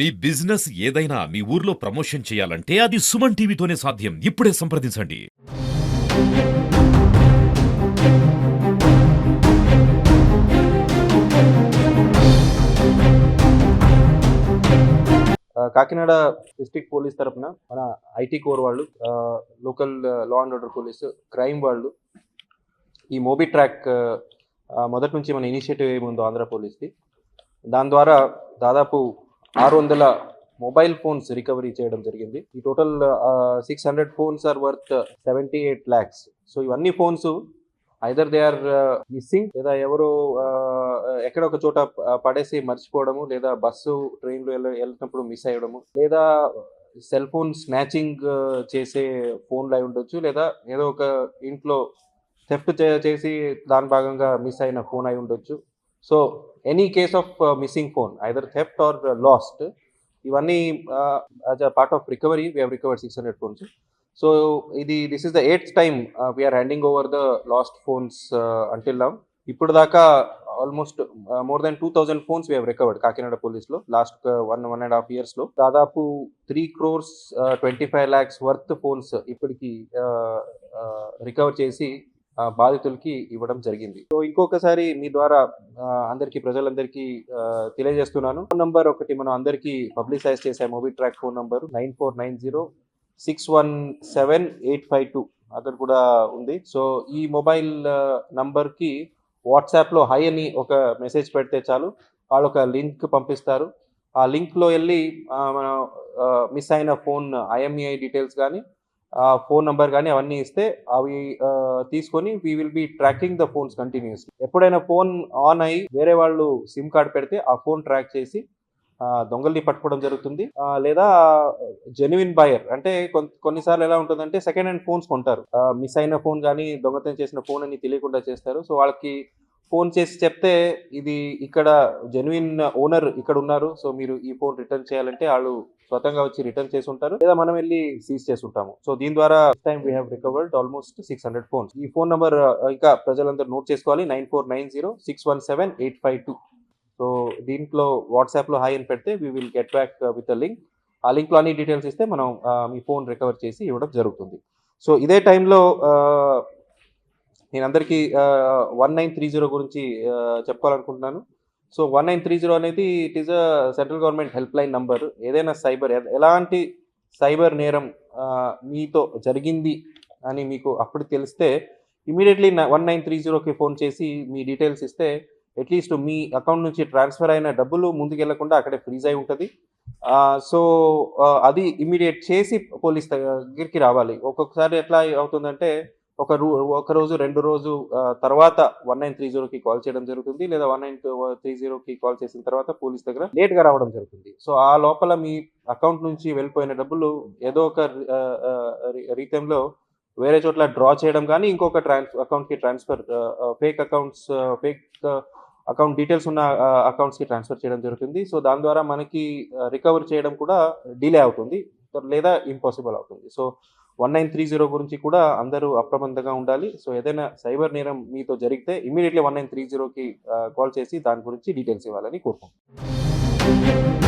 మీ business ఏదైనా మీ ఊర్లో promotion చేయాలంటే అది సుమన్ టీవీతోనే సాధ్యం. ఇప్పుడే సంప్రదించండి. కాకినాడ డిస్టిక్ పోలీస్ తరపున మన ఐటీ కోర్ వాళ్ళు local law and order police crime వాళ్ళు ఈ మోబీ ట్రాక్ మొదటి నుంచి మన ఇనిషియేటివ్ ఏముందో ఆంధ్ర పోలీస్ది. దాని ద్వారా దాదాపు ఆరు వందల మొబైల్ ఫోన్స్ రికవరీ చేయడం జరిగింది. ఈ total six hundred phones are worth seventy eight lakhs. So ఇవన్నీ phones either they are missing. లేదా ఎవరో ఎక్కడ ఒక చోట పడేసి మర్చిపోవడము లేదా బస్సు ట్రైన్లో వెళ్ళినప్పుడు మిస్ అయ్యడము లేదా సెల్ ఫోన్ స్నాచింగ్ చేసే ఫోన్లు అయి ఉండొచ్చు లేదా ఏదో ఒక ఇంట్లో థెఫ్ట్ చేసి దాని భాగంగా మిస్ అయిన ఫోన్ అయి ఉండొచ్చు. So any case of missing phone either theft or lost ఇవన్నీ as a part of recovery we have recovered six hundred phones so ఇది this is the eighth time we're handing over the lost phones until now ఇప్పుడు దాకా almost more than two thousand phones we recovered Kakinada పోలీస్లో last one one and half ఇయర్స్లో దాదాపు three crores twenty five lakhs worth phones ఇప్పటికి recover చేసి బాధితులకి ఇవ్వడం జరిగింది. So ఇంకొకసారి మీ ద్వారా అందరికీ ప్రజలందరికీ తెలియజేస్తున్నాను. ఫోన్ నంబర్ ఒకటి మనం అందరికీ పబ్లిసైజ్ చేసే movie track phone number nine four nine zero six one seven eight five two అక్కడ కూడా ఉంది. సో ఈ మొబైల్ నంబర్కి వాట్సాప్లో హై అని ఒక మెసేజ్ పెడితే చాలు. వాళ్ళు ఒక లింక్ పంపిస్తారు. ఆ లింక్లో వెళ్ళి మన మిస్ అయిన ఫోన్ ఐఎంఈఐ డీటెయిల్స్ కానీ ఫోన్ నంబర్ కానీ అవన్నీ ఇస్తే అవి తీసుకొని we will be tracking the phones continuous ఎప్పుడైనా ఫోన్ ఆన్ అయ్యి వేరే వాళ్ళు సిమ్ కార్డ్ పెడితే ఆ ఫోన్ ట్రాక్ చేసి దొంగల్ని పట్టుకోవడం జరుగుతుంది. లేదా జెన్యున్ బయర్ అంటే కొన్నిసార్లు ఎలా ఉంటుందంటే సెకండ్ హ్యాండ్ ఫోన్స్ కొంటారు. మిస్ అయిన ఫోన్ కానీ దొంగతనం చేసిన ఫోన్ అని తెలియకుండా చేస్తారు. సో వాళ్ళకి ఫోన్ చేసి చెప్తే ఇది ఇక్కడ జెన్యున్ ఓనర్ ఇక్కడ ఉన్నారు. సో మీరు ఈ ఫోన్ రిటర్న్ చేయాలంటే వాళ్ళు స్వతంగా వచ్చి రిటర్న్ చేసి ఉంటారు. లేదా మనం వెళ్ళి సీజ్ చేసి ఉంటాము. సో దీని ద్వారా time we have recovered almost six hundred phones ఈ ఫోన్ నెంబర్ ఇంకా ప్రజలందరూ నోట్ చేసుకోవాలి. Nine four nine zero six one seven eight five two. So దీంట్లో వాట్సాప్లో హాయ్ అని పెడితే we will get back with a link ఆ లింక్లో అన్ని డీటెయిల్స్ ఇస్తే మనం మీ ఫోన్ రికవర్ చేసి ఇవ్వడం జరుగుతుంది. సో ఇదే టైంలో నేను అందరికీ వన్ నైన్ త్రీ జీరో గురించి చెప్పాలనుకుంటున్నాను చెప్పుకోవాలనుకుంటున్నాను. So one nine three zero అనేది it is a central government help line number ఏదైనా సైబర్ ఎలాంటి సైబర్ నేరం మీతో జరిగింది అని మీకు అప్పుడు తెలిస్తే ఇమీడియట్లీ వన్ నైన్ త్రీ జీరోకి ఫోన్ చేసి మీ డీటెయిల్స్ ఇస్తే అట్లీస్ట్ మీ అకౌంట్ నుంచి ట్రాన్స్ఫర్ అయిన డబ్బులు ముందుకెళ్ళకుండా అక్కడే ఫ్రీజ్ అయి ఉంటుంది. సో అది ఇమీడియట్ చేసి పోలీస్ దగ్గరికి రావాలి. ఒక్కొక్కసారి ఎట్లా అవుతుందంటే ఒక రూ ఒక రోజు రెండు రోజు తర్వాత వన్ నైన్ త్రీ జీరోకి కాల్ చేయడం జరుగుతుంది. లేదా వన్ నైన్ త్రీ జీరోకి కాల్ చేసిన తర్వాత పోలీస్ దగ్గర లేట్గా రావడం జరుగుతుంది. సో ఆ లోపల మీ అకౌంట్ నుంచి వెళ్ళిపోయిన డబ్బులు ఏదో ఒక రీతంలో వేరే చోట్ల డ్రా చేయడం కానీ ఇంకొక ట్రాన్స్ అకౌంట్కి transfer fake accounts fake account details ఉన్న అకౌంట్స్కి ట్రాన్స్ఫర్ చేయడం జరుగుతుంది. సో దాని ద్వారా మనకి రికవర్ చేయడం కూడా డిలే అవుతుంది. లేదా ఇంపాసిబుల్ అవుతుంది. So one nine three zero గురించి కూడా అందరూ అప్రమత్తంగా ఉండాలి. సో ఏదైనా సైబర్ నేరం మీతో జరిగితే ఇమీడియట్లీ వన్ నైన్ త్రీ జీరోకి కాల్ చేసి దాని గురించి డీటెయిల్స్ ఇవ్వాలని కోరుకుంటున్నాను